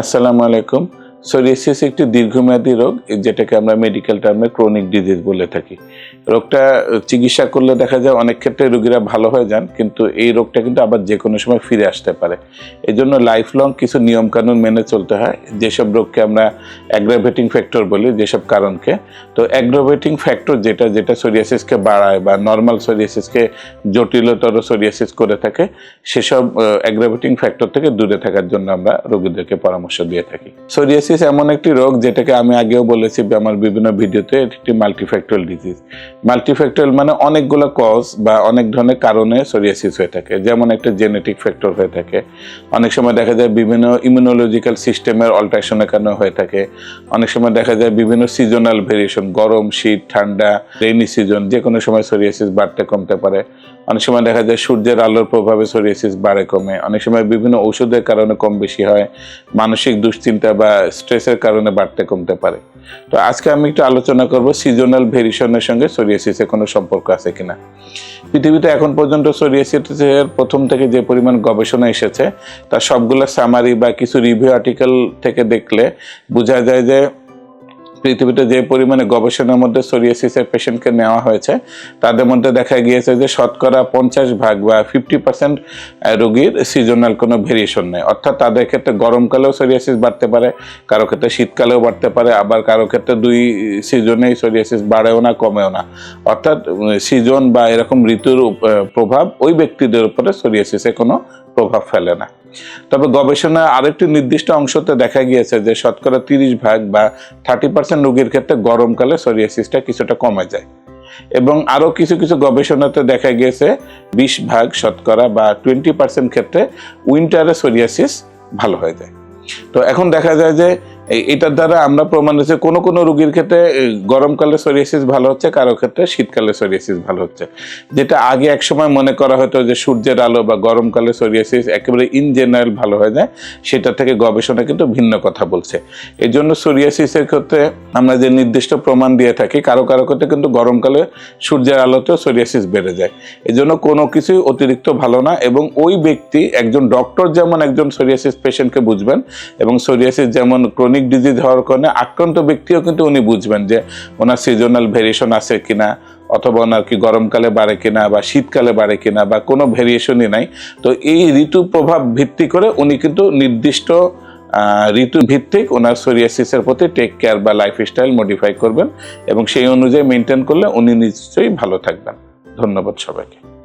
আসসালামু আলাইকুম। সোরিয়াসিস একটি দীর্ঘমেয়াদী রোগ, যেটাকে আমরা মেডিকেল টার্মে ক্রনিক ডিজিজ বলে থাকি। রোগটা চিকিৎসা করলে দেখা যায় অনেক ক্ষেত্রে রোগীরা ভালো হয়ে যান, কিন্তু এই রোগটা কিন্তু আবার যে কোনো সময় ফিরে আসতে পারে। এই জন্য লাইফ লং কিছু নিয়মকানুন মেনে চলতে হয়। যেসব রোগকে আমরা অ্যাগ্রাভেটিং ফ্যাক্টর বলি, যেসব কারণকে। তো অ্যাগ্রাভেটিং ফ্যাক্টর যেটা যেটা সোরিয়াসিসকে বাড়ায় বা নর্মাল সোরিয়াসিসকে জটিলতর সোরিয়াসিস করে থাকে, সেসব অ্যাগ্রাভেটিং ফ্যাক্টর থেকে দূরে থাকার জন্য আমরা রোগীদেরকে পরামর্শ দিয়ে থাকি। সোরিয়াসিস এমন একটি রোগ যেটাকে আমি আগেও বলেছি আমার বিভিন্ন ভিডিওতে এটি একটি মাল্টিফ্যাক্টরাল ডিজিজ মাল্টিফ্যাক্টরাল মানে অনেকগুলো কজ বা অনেক ধরনের কারণে সোরিয়াসিস হয়ে থাকে। যেমন একটা জেনেটিক ফ্যাক্টর হয়ে থাকে। অনেক সময় দেখা যায় বিভিন্ন ইমিউনোলজিক্যাল সিস্টেমের অল্টারেশনের কারণে হয়ে থাকে। অনেক সময় দেখা যায় বিভিন্ন সিজনাল ভেরিয়েশন গরম, শীত, ঠান্ডা রেইনি সিজন যে কোনো সময় সোরিয়াসিস বাড়তে কমতে পারে। অনেক সময় দেখা যায় সূর্যের আলোর প্রভাবে সোরিয়াসিস বাড়ে কমে। অনেক সময় বিভিন্ন ওষুধের কারণে কম বেশি হয়। মানসিক দুশ্চিন্তা বা স্ট্রেসের কারণে বাড়তে কমতে পারে। তো আজকে আমি একটু আলোচনা করব সিজনাল ভেরিয়েশনের সঙ্গে সোরিয়াসিসের কোনো সম্পর্ক আছে কিনা। পৃথিবীতে এখন পর্যন্ত সোরিয়াসিসের প্রথম থেকে যে পরিমাণ গবেষণা এসেছে তার সবগুলো সামারি বা কিছু রিভিউ আর্টিকেল থেকে দেখলে বোঝা যায় যে পৃথিবীতে যে পরিমাণে গবেষণার মধ্যে সোরিয়াসিসের পেশেন্টকে নেওয়া হয়েছে, তাদের মধ্যে দেখা গিয়েছে যে শতকরা পঞ্চাশ ভাগ বা ফিফটি পার্সেন্ট রোগীর সিজনাল কোনো ভেরিয়েশন নেই। অর্থাৎ তাদের ক্ষেত্রে গরমকালেও সোরিয়াসিস বাড়তে পারে, কারও ক্ষেত্রে শীতকালেও বাড়তে পারে, আবার কারও ক্ষেত্রে দুই সিজনেই সোরিয়াসিস বাড়েও না, কমেও না। অর্থাৎ সিজন বা এরকম ঋতুর প্রভাব ওই ব্যক্তিদের উপরে সোরিয়াসিসে কোনো প্রভাব ফেলে না। তবে গবেষণা আরেকটি নির্দিষ্ট অংশতে দেখা গিয়েছে যে শতকরা তিরিশ ভাগ বা থার্টি পার্সেন্ট রোগীর ক্ষেত্রে গরমকালে সোরিয়াসিসটা কিছুটা কমে যায়। এবং আরও কিছু কিছু গবেষণাতে দেখা গিয়েছে বিশ ভাগ শতকরা বা টোয়েন্টি পার্সেন্ট ক্ষেত্রে উইন্টারে সোরিয়াসিস ভালো হয়ে যায়। তো এখন দেখা যায় যে এটার দ্বারা আমরা প্রমাণ হচ্ছে কোনো কোনো রোগীর ক্ষেত্রে গরমকালে সোরিয়াসিস ভালো হচ্ছে, কারও ক্ষেত্রে শীতকালে সোরিয়াসিস ভালো হচ্ছে। যেটা আগে একসময় মনে করা হতো যে সূর্যের আলো বা গরমকালে সোরিয়াসিস একেবারে ইন জেনারেল ভালো হয়ে যায়, সেটা থেকে গবেষণা কিন্তু ভিন্ন কথা বলছে। এই জন্য সোরিয়াসিসের ক্ষেত্রে আমরা যে নির্দিষ্ট প্রমাণ দিয়ে থাকি, কারও কারও ক্ষেত্রে কিন্তু গরমকালে সূর্যের আলোতেও সোরিয়াসিস বেড়ে যায়। এই জন্য কোনো কিছুই অতিরিক্ত ভালো না এবং ওই ব্যক্তি, একজন ডক্টর যেমন একজন সোরিয়াসিস পেশেন্টকে বুঝবেন এবং সোরিয়াসিস যেমন ক্রনিক ডিজিজ হওয়ার কারণে আক্রান্ত ব্যক্তিও কিন্তু উনি বুঝবেন যে ওনার সিজনাল ভেরিয়েশন আছে কিনা, অথবা ওনার কি গরমকালে বাড়ে কিনা, বা শীতকালে বাড়ে কিনা, বা কোনো ভেরিয়েশনই নাই। তো এই ঋতু প্রভাব ভিত্তি করে উনি কিন্তু নির্দিষ্ট ঋতু ভিত্তিক ওনার সোরিয়াসিসের প্রতি টেক কেয়ার বা লাইফস্টাইল মডিফাই করবেন এবং সেই অনুযায়ী মেনটেন করলে উনি নিশ্চয়ই ভালো থাকবেন। ধন্যবাদ সবাইকে।